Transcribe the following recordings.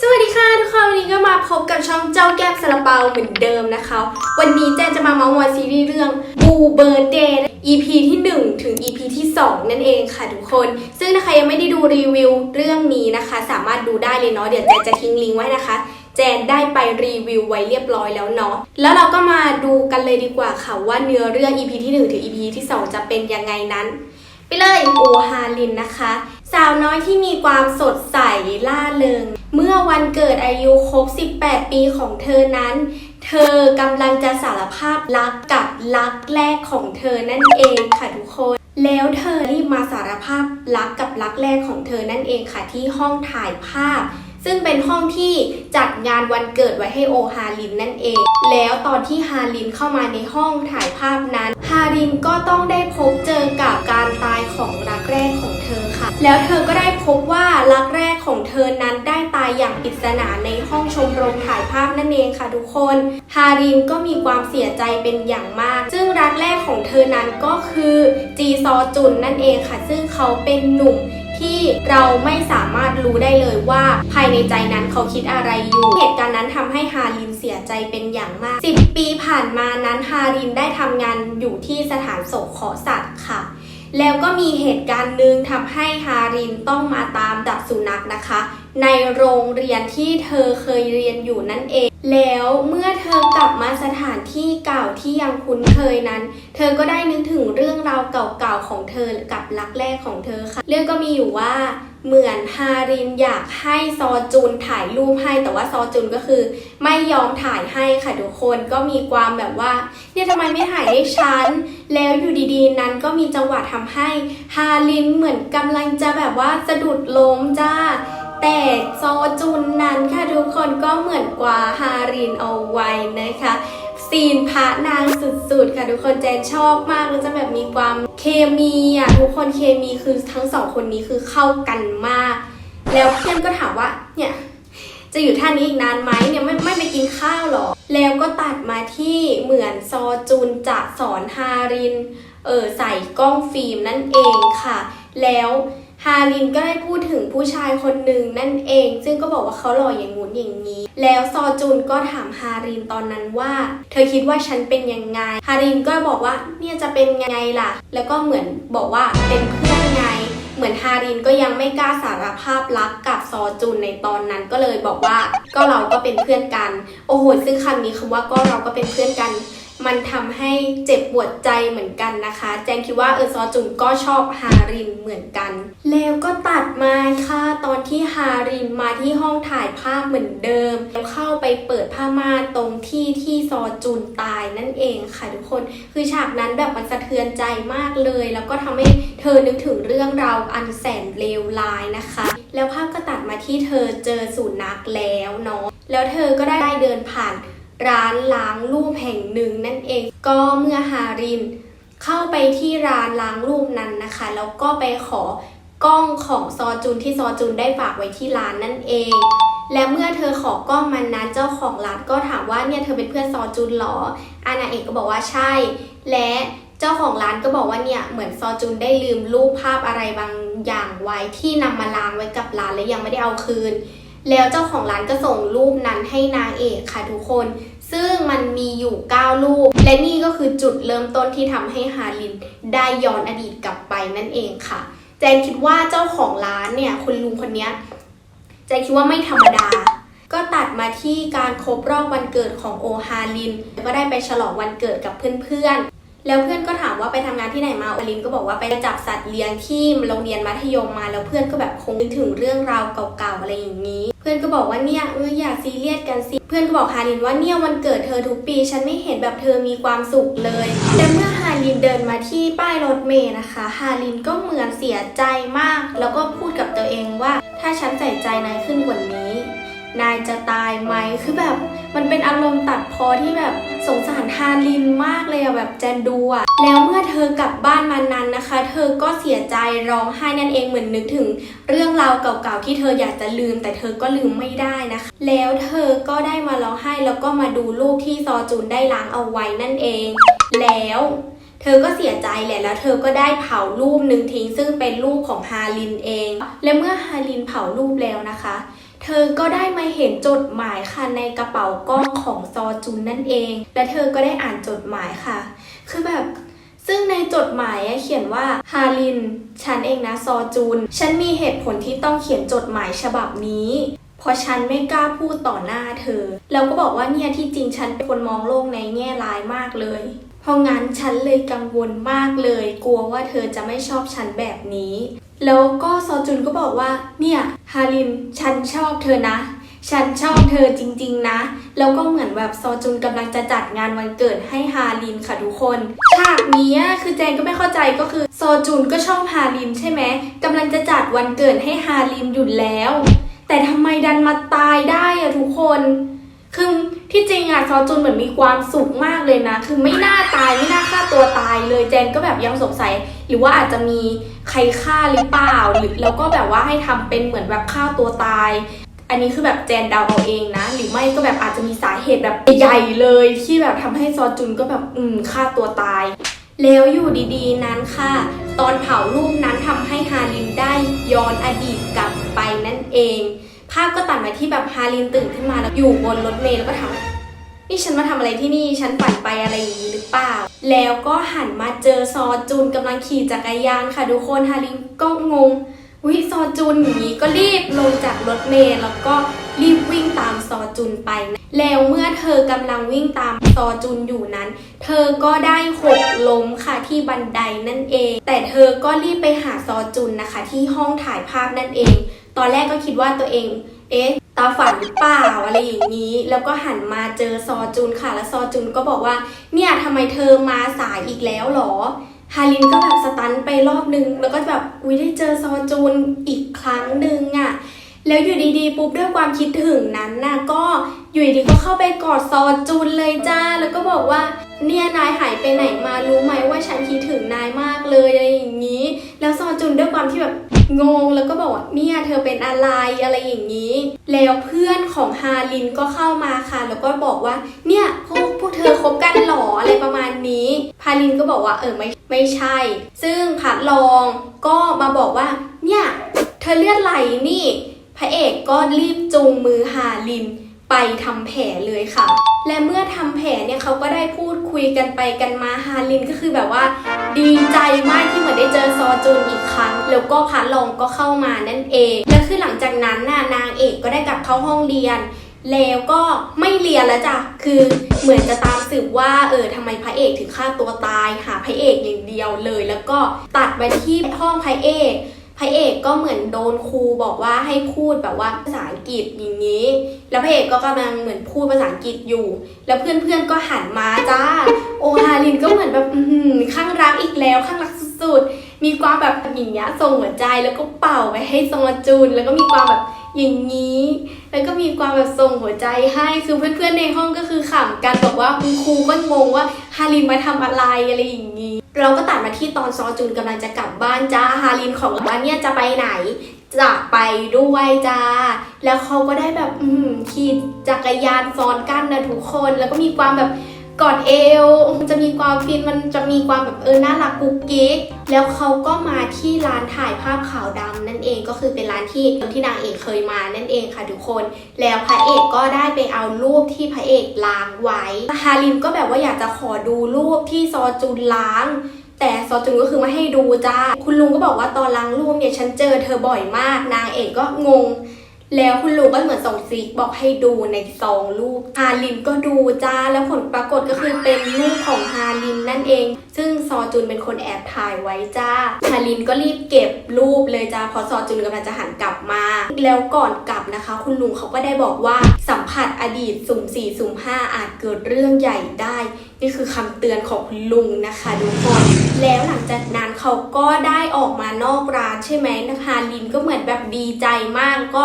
สวัสดีค่ะทุกคนวันนี้ก็มาพบกับช่องเจ้าแก้มซาลาเปาเหมือนเดิมนะคะ วันนี้แจนจะมาเมาส์มอยซีรีส์เรื่อง Boo Birthday EP ที่ 1 ถึง EP ที่ 2 นั่นเองค่ะทุกคน ซึ่งถ้าใครยังไม่ได้ดูรีวิวเรื่องนี้นะคะ สามารถดูได้เลยเนาะเดี๋ยวแจนจะทิ้งลิงก์ไว้นะคะแจนได้ไปรีวิวไว้เรียบร้อยแล้วเนาะ แล้วเราก็มาดูกันเลยดีกว่าค่ะว่าเนื้อเรื่อง EP ที่ 1 ถึง EP ที่ 2 จะเป็นยังไงนั้น ไปเลย โอฮาลินนะคะ สาวน้อยที่มีความสดใสล่าเริง เมื่อวันเกิดอายุครบ 18 ปีของเธอนั้น เธอกำลังจะสารภาพรักกับรักแรกของเธอนั่นเองค่ะทุกคน แล้วเธอรีบมาสารภาพรักกับรักแรกของเธอนั่นเองค่ะที่ห้องถ่ายภาพ ซึ่งเป็นห้องที่จัดงานวันเกิดไว้ให้โอฮารินนั่นเอง แล้วตอนที่ฮารินเข้ามาในห้องถ่ายภาพนั้น ฮารินก็ต้องได้พบเจอกับการตายของรักแรกของเธอ แล้วเธอก็ได้พบว่ารักแรกของเธอนั้นได้ตายอย่างปริศนาในห้องชมรมถ่ายภาพนั่นเองค่ะทุกคน ฮารินก็มีความเสียใจเป็นอย่างมาก ซึ่งรักแรกของเธอนั้นก็คือจีซอจุนนั่นเองค่ะ ซึ่งเขาเป็นหนุ่มที่เราไม่สามารถรู้ได้เลยว่า ภายในใจนั้นเขาคิดอะไรอยู่ เหตุการณ์นั้นทำให้ฮารินเสียใจเป็นอย่างมาก 10 ปีผ่านมานั้นฮารินได้ทำงานอยู่ที่สถานสงเคราะห์สัตว์ค่ะ แล้วก็มีเหตุการณ์หนึ่งทำให้ฮารินต้องมาตามดับสุนัขนะคะ ในโรงเรียนที่เธอเคยเรียนอยู่นั่นเอง แล้วเมื่อเธอกลับมาสถานที่เก่าที่ยังคุ้นเคยนั้น เธอก็ได้นึกถึงเรื่องราวเก่าๆของเธอกับรักแรกของเธอค่ะ เรื่องก็มีอยู่ว่า เหมือนฮารินอยากให้ซอจุนถ่ายรูปให้ แต่ว่าซอจุนก็คือ ไม่ยอมถ่ายให้ค่ะทุกคนก็มีความแบบว่าเนี่ยทำไมไม่ถ่ายให้ฉันแล้วอยู่ดีๆ นั้นก็มีจังหวะทำให้ฮารินเหมือนกำลังจะแบบว่าสะดุดล้มจ้าแต่โซจุนนั้นค่ะทุกคนก็เหมือนกว่าฮารินเอาไว้นะคะ ซีนพระนางสุดๆ ค่ะทุกคนแจนชอบมากแล้วจะแบบมีความเคมีอะทุกคนเคมีคือทั้งสองคนนี้คือเข้ากันมาก แล้วเพื่อนก็ถามว่าเนี่ยจะอยู่ท่านี้อีกนานไหมเนี่ยไม่ไม่ไปกินข้าวหรอ แล้วก็ตัดมาที่เหมือนซอจุนจะสอนฮารินเออใส่กล้องฟิล์มนั่นเองค่ะ แล้ว ฮารินก็ได้พูดถึงผู้ชายคนหนึ่งนั่นเอง ซึ่งก็บอกว่าเขาหล่ออย่างงู้นอย่างนี้ แล้วซอจุนก็ถามฮารินตอนนั้นว่า เธอคิดว่าฉันเป็นยังไง ฮารินก็บอกว่าเนี่ยจะเป็นยังไงล่ะ แล้วก็เหมือนบอกว่าเป็นเพื่อนไง เหมือนฮารินก็ยังไม่กล้าสารภาพรักกับซอจุนในตอนนั้นก็เลยบอกว่าก็เราก็เป็นเพื่อนกัน โอ้โหซึ่งคำนี้คำว่าก็เราก็เป็นเพื่อนกัน มันทำให้เจ็บปวดใจเหมือนกันนะคะ แจงคิดว่าเออซอจุนก็ชอบฮารินเหมือนกัน แล้วก็ตัดมาค่ะตอนที่ฮารินมาที่ห้องถ่ายภาพเหมือนเดิม แล้วเข้าไปเปิดผ้าม่านตรงที่ที่ซอจุนตายนั่นเองค่ะทุกคนคือฉากนั้นแบบมันสะเทือนใจมากเลย แล้วก็ทำให้เธอนึกถึงเรื่องราวอันแสนเลวร้ายนะคะ แล้วภาพก็ตัดมาที่เธอเจอสุนัขแล้วเนาะแล้วเธอก็ได้เดินผ่าน ร้านล้างรูปแห่งหนึ่งนั่นเอง ก็เมื่อฮาริน เข้าไปที่ร้านล้างรูปนั้นนะคะ แล้วก็ไปขอกล้องของซอจุนที่ซอจุนได้ฝากไว้ที่ร้านนั่นเอง และเมื่อเธอขอกล้องมันนั้นเจ้าของร้านก็ถามว่าเนี่ยเธอเป็นเพื่อนซอจุนเหรอ อานาเอกก็บอกว่าใช่ และเจ้าของร้านก็บอกว่าเนี่ยเหมือนซอจุนได้ลืมรูปภาพอะไรบางอย่างไว้ที่นำมาล้างไว้กับร้านและยังไม่ได้เอาคืน แล้วเจ้าของร้านก็ส่งรูปนั้นให้นางเอกค่ะทุกคน ซึ่งมันมีอยู่ 9 รูป และนี่ก็คือจุดเริ่มต้นที่ทำให้ฮารินได้ย้อนอดีตกลับไปนั่นเองค่ะ แจนคิดว่าเจ้าของร้านเนี่ยคุณลุงคนนี้แจนคิดว่าไม่ธรรมดา ก็ตัดมาที่การครบรอบวันเกิดของโอฮาริน ก็ได้ไปฉลองวันเกิดกับเพื่อนๆ แล้วเพื่อนก็ถามว่าไปทำงานที่ไหนมาโอลินก็บอกว่าไปจับสัตว์เลี้ยงที่โรงเรียนมัธยมมา แล้วเพื่อนก็แบบคงนึกถึงเรื่องราวเก่าๆอะไรอย่างนี้ เพื่อนก็บอกว่าเนี่ยเอออย่าซีเรียสกันสิ เพื่อนก็บอกฮารินว่าเนี่ยวันเกิดเธอทุกปี ฉันไม่เห็นแบบเธอมีความสุขเลย แต่เมื่อฮารินเดินมาที่ป้ายรถเมล์นะคะฮารินก็เหมือนเสียใจมาก แล้วก็พูดกับตัวเองว่า ถ้าฉันใส่ใจนายขึ้นกว่านี้ นายจะตายไหมคือแบบมันเป็นอารมณ์ตัดพอที่แบบ สงสารฮารินมากเลยอะแบบแจนดูอะแล้วเมื่อเธอกลับบ้านมานั้นนะคะ เธอก็เสียใจร้องไห้นั่นเองเหมือนนึกถึง เรื่องราวเก่าๆที่เธออยากจะลืม แต่เธอก็ลืมไม่ได้นะคะ แล้วเธอก็ได้มาร้องไห้แล้วก็มาดูรูปที่ซอจูนได้ล้างเอาไว้นั่นเอง แล้วเธเธอก็เสียใจแหละแล้วเธอก็ได้เผารูปหนึ่งทิ้งซึ่งเป็นรูปของฮารินเอง และเมื่อฮารินเผารูปแล้วนะคะ เธอก็ได้มาเห็นจดหมายค่ะในกระเป๋ากล้องของซอจุนนั่นเอง และเธอก็ได้อ่านจดหมายค่ะ คือแบบซึ่งในจดหมายเขียนว่าฮาริน ฉันเองนะซอจูน ฉันมีเหตุผลที่ต้องเขียนจดหมายฉบับนี้ เพราะฉันไม่กล้าพูดต่อหน้าเธอ แล้วก็บอกว่าเนี่ยที่จริงฉันเป็นคนมองโลกในแง่ร้ายมากเลย ราะงั้นฉันเลยกังวลมากเลย กลัวว่าเธอจะไม่ชอบฉันแบบนี้ แล้วก็ซอจุนก็บอกว่า เนี่ยฮารินฉันชอบเธอนะ ฉันชอบเธอจริง ๆ นะ แล้วก็เหมือนแบบซอจุนกำลังจะจัดงานวันเกิดให้ฮารินค่ะทุกคนฉากนี้คือแจงก็ไม่เข้าใจก็คือซอจุนก็ชอบฮารินใช่ไหมกำลังจะจัดวันเกิดให้ฮารินอยู่แล้ว แต่ทำไมดันมาตายได้อะทุกคน คือที่จริงอะซอจุนเหมือนมีความสุขมากเลยนะ คือไม่น่าตายไม่น่าฆ่าตัวตายเลยแจนก็แบบยังสงสัยหรือว่าอาจจะมีใครฆ่าหรือเปล่าหรือแล้วก็แบบว่าให้ทำเป็นเหมือนแบบฆ่าตัวตาย อันนี้คือแบบแจนเดาเอาเองนะ หรือไม่ก็แบบอาจจะมีสาเหตุแบบใหญ่เลยที่แบบทำให้ซอจุนก็แบบอืมฆ่าตัวตาย แล้วอยู่ดีๆนั้นค่ะ ตอนเผารูปนั้นทำให้ฮารินได้ย้อนอดีตกลับไปนั่นเอง ภาพก็ตัดมาที่แบบฮารินตื่นขึ้นมาแล้วอยู่บนรถเมล์แล้วก็ถามนี่ฉันมาทำอะไรที่นี่ฉันฝันไปอะไรอย่างนี้หรือเปล่า แล้วก็หันมาเจอซอจุนกำลังขี่จักรยานค่ะทุกคนฮารินก็งงวิซอจุนอย่างนี้ก็รีบลงจากรถเมล์แล้วก็รีบวิ่งตามซอจุนไปนะแล้วเมื่อเธอกำลังวิ่งตามซอจุนอยู่นั้น เธอก็ได้หกล้มค่ะที่บันไดนั่นเอง แต่เธอก็รีบไปหาซอจุนนะคะ ที่ห้องถ่ายภาพนั่นเอง ตอนแรกก็คิดว่าตัวเอง เอ๊ะ ตาฝันเปล่าอะไรอย่างนี้ แล้วก็หันมาเจอซอจุนค่ะ แล้วซอจุนก็บอกว่า เนี่ยทำไมเธอมาสายอีกแล้วหรอ ฮารินก็แบบสตันไปรอบนึง แล้วก็แบบ อุ้ยได้เจอซอจูนอีกครั้งหนึ่งอะ่ะแล้วอยู่ดีๆ ปุ๊บด้วยความคิดถึงนั้นน่ะก็อยู่ดีก็เข้าไปกอดซอจูนเลยจ้า แล้วก็บอกว่า เนี่ยนายหายไปไหนมารู้ไหมว่าฉันคิดถึงนายมากเลยอะไรอย่างนี้ แล้วซอจุนด้วยความที่แบบ งงแล้วก็บอกว่าเนี่ยเธอเป็นอะไรอะไรอย่างนี้ แล้วเพื่อนของฮารินก็เข้ามาค่ะ แล้วก็บอกว่าเนี่ยพวกพวกเธอคบกันหรออะไรประมาณนี้ฮารินก็บอกว่าเออไม่ไม่ใช่ ซึ่งพัดลองก็มาบอกว่าเนี่ยเธอเลือดไหลนี่ พระเอกก็รีบจูงมือฮารินไปทำแผลเลยค่ะ และเมื่อทำแผลเนี่ยเขาก็ได้พูดคุยกันไปกันมาฮารินก็คือแบบว่า ดีใจมากที่เหมือนได้เจอซอจูนอีกครั้ง แล้วก็พัดลองก็เข้ามานั่นเอง และคือหลังจากนั้นน่ะนางเอกก็ได้กลับเข้าห้องเรียน แล้วก็ไม่เรียนแล้วจ้ะคือเหมือนจะตามสืบว่าเออทำไมพระเอกถึงฆ่าตัวตาย หาพระเอกอย่างเดียวเลย แล้วก็ตัดไปที่ห้องพระเอก พระเอกก็เหมือนโดนครูบอกว่าให้พูดแบบว่าภาษาอังกฤษอย่างนี้ แล้วพระเอกก็กำลังเหมือนพูดภาษาอังกฤษอยู่ แล้วเพื่อนๆก็หันมาจ้า โอฮารินก็เหมือนแบบอืข้างรักอีกแล้วข้างรักสุดๆ มีความแบบอย่างเงี้ยส่งหัวใจแล้วก็เป่าไปให้ซองจูน แล้วก็มีความแบบอย่างนี้ แล้วก็มีความแบบส่งหัวใจให้คือเพื่อนๆในห้องก็คือขำกันบอกว่าคุณครูก็งงว่าฮารินมาทำอะไรอะไรอย่างนี้ เราก็ตัดมาที่ตอนซอจุนกำลังจะกลับบ้านจ้าฮารินของบ้านเนี่ยจะไปไหน จะไปด้วยจ้า แล้วเขาก็ได้แบบ อืมขี่จักรยานซ้อนกันนะทุกคน แล้วก็มีความแบบ กอดเอวจะมีความฟินมันจะมีความแบบเออน่ารักกุ๊กกิ๊กแล้วเขาก็มาที่ร้านถ่ายภาพขาวดำนั่นเองก็คือเป็นร้านที่ที่นางเอกเคยมานั่นเองค่ะทุกคน แล้วพระเอกก็ได้ไปเอารูปที่พระเอกล้างไว้ฮารินก็แบบว่าอยากจะขอดูรูปที่ซอจุนล้างแต่ซอจุนก็คือไม่ให้ดูจ้า คุณลุงก็บอกว่าตอนล้างรูปเนี่ยฉันเจอเธอบ่อยมาก นางเอกก็งง แล้วคุณลุงก็เหมือนส่งซิกบอกให้ดูในซองรูปฮารินก็ดูจ้า แล้วผลปรากฏก็คือเป็นรูปของฮารินนั่นเอง ซึ่งซอจุนเป็นคนแอบถ่ายไว้จ้าฮารินก็รีบเก็บรูปเลยจ้าเพราะซอจุนกำลังจะหันกลับมา แล้วก่อนกลับนะคะ คุณลุงเขาก็ได้บอกว่าสัมผัสอดีตสุ่มสี่สุ่มห้าอาจเกิดเรื่องใหญ่ได้ นี่คือคำเตือนของคุณลุงนะคะทุกคนแล้วหลังจากนั้นเขาก็ได้ออกมานอกร้านใช่ไหมนะคะลินก็เหมือนแบบดีใจมากก็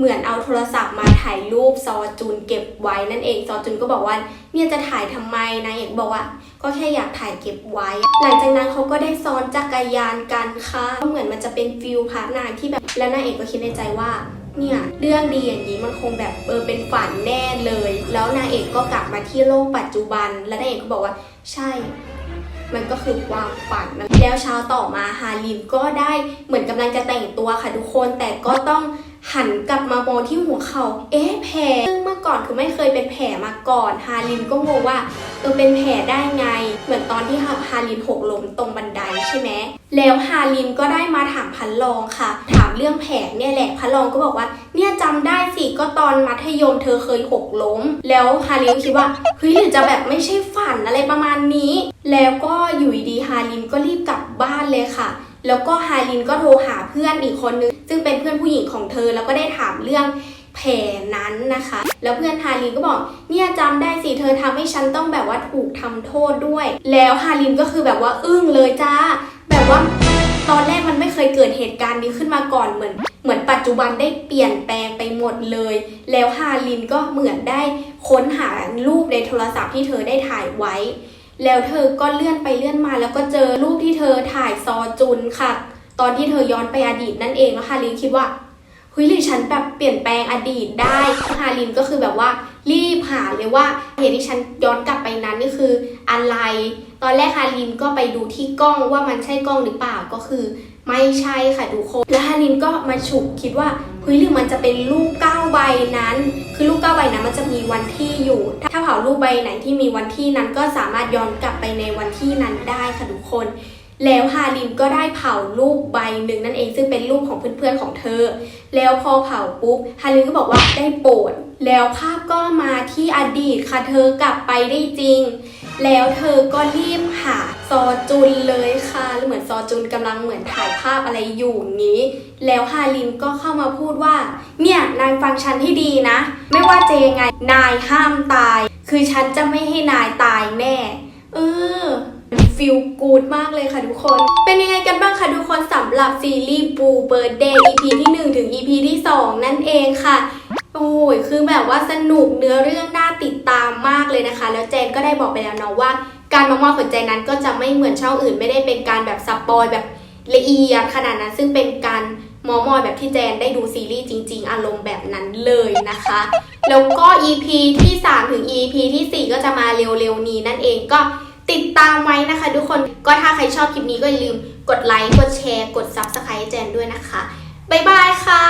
เหมือนเอาโทรศัพท์มาถ่ายรูปซอจูนเก็บไว้นั่นเองซอจูนก็บอกว่าเนี่ยจะถ่ายทำไมนางเอกบอกว่า ก็แค่อยากถ่ายเก็บไว้ หลังจากนั้นเขาก็ได้ซ้อนจักรยานกันค่ะก็เหมือนมันจะเป็นฟิลพาร์ทนางที่แบบแล้วนางเอกก็คิดในใจว่าเนี่ยเรื่องดีอย่างนี้มันคงแบบเออเป็นฝันแน่เลย แล้วนางเอกก็กลับมาที่โลกปัจจุบัน แล้วนางเอกก็บอกว่าใช่ มันก็คือความฝันแล้วเช้าต่อมาฮาริมก็ได้เหมือนกำลังจะแต่งตัวค่ะทุกคนแต่ก็ต้อง หันกลับมาโมที่หัวเขาเอ๊ะแผลซึ่งเมื่อก่อนคือไม่เคยเป็นแผลมาก่อน ฮาริมก็งงว่าเออเป็นแผลได้ไง เหมือนตอนที่ฮาริมหกล้มตรงบันไดใช่ไหม แล้วฮาริมก็ได้มาถามพันลองค่ะ ถามเรื่องแผลเนี่ยแหละ พันลองก็บอกว่า เนี่ยจำได้สิก็ตอนมัธยมเธอเคยหกล้ม แล้วฮาริมคิดว่า เฮ้ยหรือจะแบบไม่ใช่ฝันอะไรประมาณนี้ แล้วก็อยู่ดีฮาริมก็รีบกลับบ้านเลยค่ะ แล้วก็ฮารินก็โทรหาเพื่อนอีกคนนึง ซึ่งเป็นเพื่อนผู้หญิงของเธอแล้วก็ได้ถามเรื่องแผลนั้นนะคะ แล้วเพื่อนฮารินก็บอกเนี่ยจำได้สิเธอทำให้ฉันต้องแบบว่าถูกทำโทษด้วย แล้วฮารินก็คือแบบว่าอึ้งเลยจ้า แบบว่าตอนแรกมันไม่เคยเกิดเหตุการณ์นี้ขึ้นมาก่อนเหมือน เหมือนปัจจุบันได้เปลี่ยนแปลงไปหมดเลย แล้วฮารินก็เหมือนได้ค้นหารูปในโทรศัพท์ที่เธอได้ถ่ายไว้ แล้วเธอก็เลื่อนไปเลื่อนมา แล้วก็เจอรูปที่เธอถ่ายซอจุนค่ะ ตอนที่เธอย้อนไปอดีตนั่นเองแล้วฮารินคิดว่าเฮ้ยหรือฉันแบบเปลี่ยนแปลงอดีตได้ฮารินก็คือแบบว่ารีบหาเลยว่าเหตุที่ฉันย้อนกลับไปนั้นนี่คืออะไร ตอนแรกฮารินก็ไปดูที่กล้องว่ามันใช่กล้องหรือเปล่าก็คือ ไม่ใช่ค่ะทุกคน แล้วฮารินก็มาฉุกคิดว่าเฮ้ยหรือมันจะเป็นรูปเก้าใบนั้น คือรูปเก้าใบนั้นมันจะมีวันที่อยู่ ถ้าเผารูปใบไหนที่มีวันที่นั้นก็สามารถย้อนกลับไปในวันที่นั้นได้ค่ะทุกคน แล้วฮารินก็ได้เผารูปใบหนึ่งนั่นเองซึ่งเป็นรูปของเพื่อนๆของเธอ แล้วพอเผาปุ๊บฮารินก็บอกว่าได้โปรดแล้วภาพก็มาที่อดีตค่ะเธอกลับไปได้จริง แล้วเธอก็รีบหาซอจุนเลยค่ะ เหมือนซอจุนกำลังเหมือนถ่ายภาพอะไรอยู่อย่างนี้ แล้วฮารินก็เข้ามาพูดว่า เนี่ยนายฟังฉันให้ดีนะ ไม่ว่าจะยังไงนายห้ามตาย คือฉันจะไม่ให้นายตายแน่ เออฟิลกูดมากเลยค่ะทุกคน เป็นยังไงกันบ้างคะทุกคนสำหรับซีรีส์บูเบิร์ดเดย์ EP ที่ 1 ถึง EP ที่ 2 นั่นเองค่ะ โอ้ยคือแบบว่าสนุกเนื้อเรื่องน่าติดตามมากเลยนะคะ แล้วเจนก็ได้บอกไปแล้วเนาะว่า การมามอบหัวใจนั้นก็จะไม่เหมือนช่องอื่น ไม่ได้เป็นการแบบสปอยแบบละเอียดขนาดนั้นซึ่งเป็นการมอมอยแบบที่แจนได้ดูซีรีส์จริง ๆ อารมณ์แบบนั้นเลยนะคะ แล้วก็ EP ที่ 3 ถึง EP ทีสี่4 ก็จะมาเร็วๆนี้นั่นเองก็ติดตามไว้นะคะ ทุกคนก็ถ้าใครชอบคลิปนี้ก็อย่าลืมกดไลค์กดแชร์ กด Subscribe แจนด้วยนะคะ บ๊ายบายค่ะ